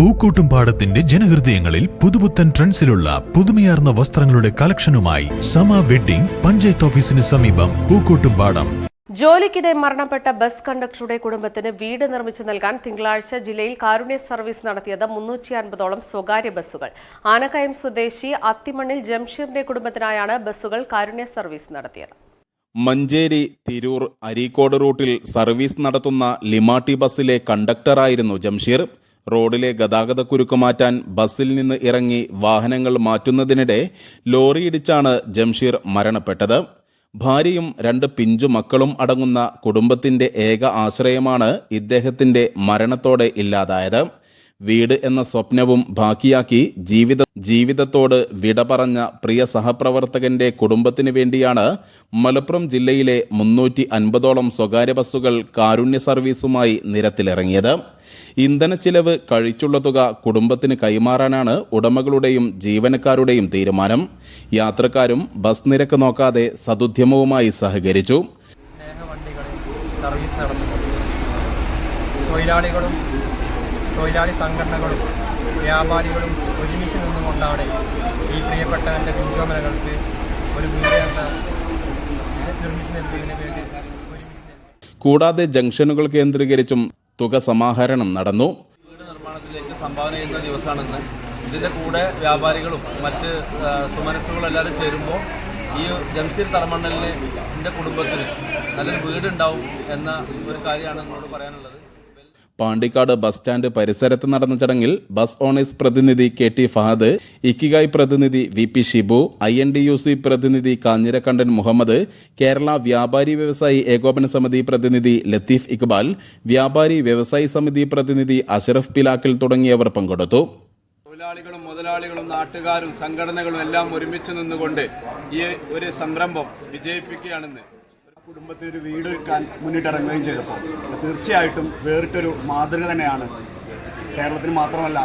പൂക്കോട്ടുംപാടത്തിന്റെ ജനഹൃദയങ്ങളിൽ പുതുപുത്തൻ ട്രെൻഡ്സിലുള്ള പുതുമയാർന്ന വസ്ത്രങ്ങളുടെ കളക്ഷനുമായി സമ വെഡ്ഡിംഗ് പഞ്ചായത്ത് ഓഫീസിന് സമീപം പൂക്കൂട്ടും പാടം. ജോലിക്കിടെ മരണപ്പെട്ട ബസ് കണ്ടക്ടറുടെ കുടുംബത്തിന് വീട് നിർമ്മിച്ചു നൽകാൻ തിങ്കളാഴ്ച ജില്ലയിൽ കാരുണ്യ സർവീസ് നടത്തിയത് മുന്നൂറ്റി അൻപതോളം സ്വകാര്യ ബസ്സുകൾ. ആനക്കയം സ്വദേശി അത്തിമണ്ണിൽ ജംഷീറിന്റെ കുടുംബത്തിനായാണ് ബസ്സുകൾ കാരുണ്യ സർവീസ് നടത്തിയത്. മഞ്ചേരി തിരൂർ അരീക്കോട് റൂട്ടിൽ സർവീസ് നടത്തുന്ന ലിമാട്ടി ബസ്സിലെ കണ്ടക്ടറായിരുന്നു ജംഷീർ. റോഡിലെ ഗതാഗതക്കുരുക്ക് മാറ്റാൻ ബസ്സിൽ നിന്ന് ഇറങ്ങി വാഹനങ്ങൾ മാറ്റുന്നതിനിടെ ലോറിയിടിച്ചാണ് ജംഷീർ മരണപ്പെട്ടത്. ഭാര്യയും രണ്ട് പിഞ്ചു മക്കളും അടങ്ങുന്ന കുടുംബത്തിന്റെ ഏക ആശ്രയമാണ് ഇദ്ദേഹത്തിന്റെ മരണത്തോടെ ഇല്ലാതായത്. വീട് എന്ന സ്വപ്നവും ബാക്കിയാക്കി ജീവിത ജീവിതത്തോട് വിട പറഞ്ഞ പ്രിയ സഹപ്രവർത്തകന്റെ കുടുംബത്തിന് വേണ്ടിയാണ് മലപ്പുറം ജില്ലയിലെ മുന്നൂറ്റി അൻപതോളം സ്വകാര്യ ബസ്സുകൾ കാരുണ്യ സർവീസുമായി നിരത്തിലിറങ്ങിയത്. ഇന്ധന ചിലവ് കഴിച്ചുള്ള തുക കുടുംബത്തിന് കൈമാറാനാണ് ഉടമകളുടെയും ജീവനക്കാരുടെയും തീരുമാനം. യാത്രക്കാരും ബസ് നിരക്ക് നോക്കാതെ സതുദ്യമവുമായി സഹകരിച്ചു. തൊഴിലാളികളും തൊഴിലാളി സംഘടനകളും വ്യാപാരികളും ഒരുമിച്ച് നിന്നുകൊണ്ടാണ് ഈ പ്രിയപ്പെട്ടവന്റെ പിഞ്ചോമനകൾക്ക് ഒരു വീടെന്ന നിർമ്മിച്ചു നൽകുന്നതിന് വേണ്ടി കൂടാതെ ജംഗ്ഷനുകൾ കേന്ദ്രീകരിച്ചും തുക സമാഹരണം നടന്നു. വീട് നിർമ്മാണത്തിലേക്ക് സംഭാവന ചെയ്യുന്ന ദിവസമാണെന്ന്. ഇതിന്റെ കൂടെ വ്യാപാരികളും മറ്റ് സുമനസ്സുകളും എല്ലാവരും ചേരുമ്പോൾ ഈ ജംഷീർ തറമണ്ണലിന് എന്റെ കുടുംബത്തിന് നല്ലൊരു വീടുണ്ടാവും എന്ന ഒരു കാര്യമാണ് എന്നോട് പറയാനുള്ളത്. പാണ്ടിക്കാട് ബസ് സ്റ്റാൻഡ് പരിസരത്ത് നടന്ന ചടങ്ങിൽ ബസ് ഓണേഴ്സ് പ്രതിനിധി കെ ടി ഫഹദ് ഇക്കിഗായ് പ്രതിനിധി V P Shibu I N D U C പ്രതിനിധി കാഞ്ഞിരക്കണ്ടൻ മുഹമ്മദ് കേരള വ്യാപാരി വ്യവസായി ഏകോപന സമിതി പ്രതിനിധി ലത്തീഫ് ഇക്ബാൽ വ്യാപാരി വ്യവസായി സമിതി പ്രതിനിധി അഷറഫ് പിലാക്കൽ തുടങ്ങിയവർ പങ്കെടുത്തു. തൊഴിലാളികളും മുതലാളികളും നാട്ടുകാരും സംഘടനകളും എല്ലാം ഒരുമിച്ച് നിന്നുകൊണ്ട് ഈ ഒരു സംരംഭം വിജയിപ്പിക്കുകയാണെന്ന് കുടുംബത്തിന് ഒരു വീട് വെക്കാൻ മുന്നിട്ടിറങ്ങുകയും ചെയ്തപ്പോൾ തീർച്ചയായിട്ടും വേറിട്ടൊരു മാതൃക തന്നെയാണ് കേരളത്തിന് മാത്രമല്ല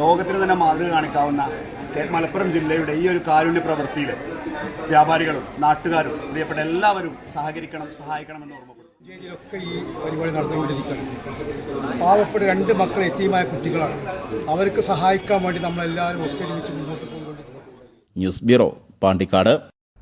ലോകത്തിന് തന്നെ മാതൃക കാണിക്കാവുന്ന മലപ്പുറം ജില്ലയുടെ ഈ ഒരു കാരുണ്യ പ്രവൃത്തിയിൽ വ്യാപാരികളും നാട്ടുകാരും പ്രിയപ്പെട്ട എല്ലാവരും സഹകരിക്കണം സഹായിക്കണമെന്ന് ഓർമ്മപ്പെടും ജില്ലയിലൊക്കെ ഈ പരിപാടി നടന്നുകൊണ്ടിരിക്കുകയാണ്. പാവപ്പെട്ട രണ്ട് മക്കൾ എത്തിയുമായ കുട്ടികളാണ്. അവർക്ക് സഹായിക്കാൻ വേണ്ടി നമ്മളെല്ലാവരും ഒത്തൊരുമിച്ച് മുന്നോട്ട് പോയിക്കൊണ്ടിരിക്കുന്നു news bureau Pandikkad.